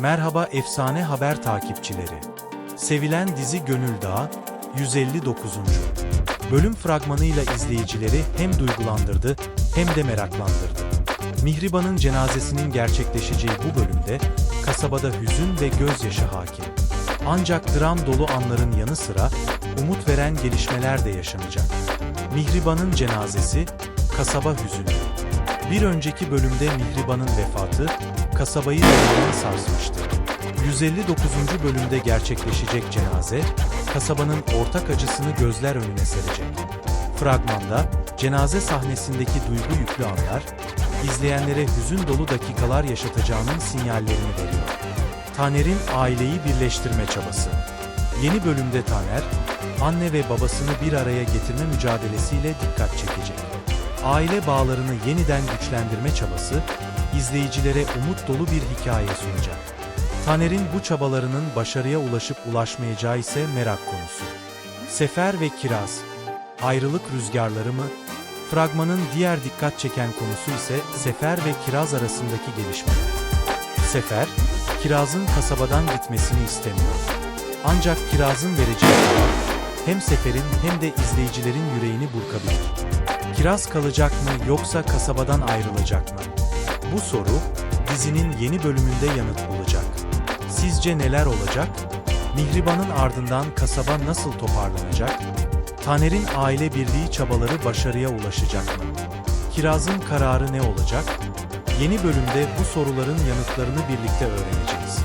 Merhaba efsane haber takipçileri. Sevilen dizi Gönül Dağı 159. Bölüm fragmanıyla izleyicileri hem duygulandırdı hem de meraklandırdı. Mihriban'ın cenazesinin gerçekleşeceği bu bölümde kasabada hüzün ve gözyaşı hakim. Ancak dram dolu anların yanı sıra umut veren gelişmeler de yaşanacak. Mihriban'ın cenazesi kasaba hüzünlü. Bir önceki bölümde Mihriban'ın vefatı kasabayı derinden sarsmıştı. 159. bölümde gerçekleşecek cenaze, kasabanın ortak acısını gözler önüne serecek. Fragmanda, cenaze sahnesindeki duygu yüklü anlar, izleyenlere hüzün dolu dakikalar yaşatacağının sinyallerini veriyor. Taner'in aileyi birleştirme çabası. Yeni bölümde Taner, anne ve babasını bir araya getirme mücadelesiyle dikkat çekecek. Aile bağlarını yeniden güçlendirme çabası, izleyicilere umut dolu bir hikaye sunacak. Taner'in bu çabalarının başarıya ulaşıp ulaşmayacağı ise merak konusu. Sefer ve Kiraz, ayrılık rüzgarları mı? Fragmanın diğer dikkat çeken konusu ise Sefer ve Kiraz arasındaki gelişmeler. Sefer, Kiraz'ın kasabadan gitmesini istemiyor. Ancak Kiraz'ın vereceği hem Sefer'in hem de izleyicilerin yüreğini burkabilir. Kiraz kalacak mı yoksa kasabadan ayrılacak mı? Bu soru dizinin yeni bölümünde yanıt bulacak. Sizce neler olacak? Mihriban'ın ardından kasaba nasıl toparlanacak? Taner'in aile birliği çabaları başarıya ulaşacak mı? Kiraz'ın kararı ne olacak? Yeni bölümde bu soruların yanıtlarını birlikte öğreneceğiz.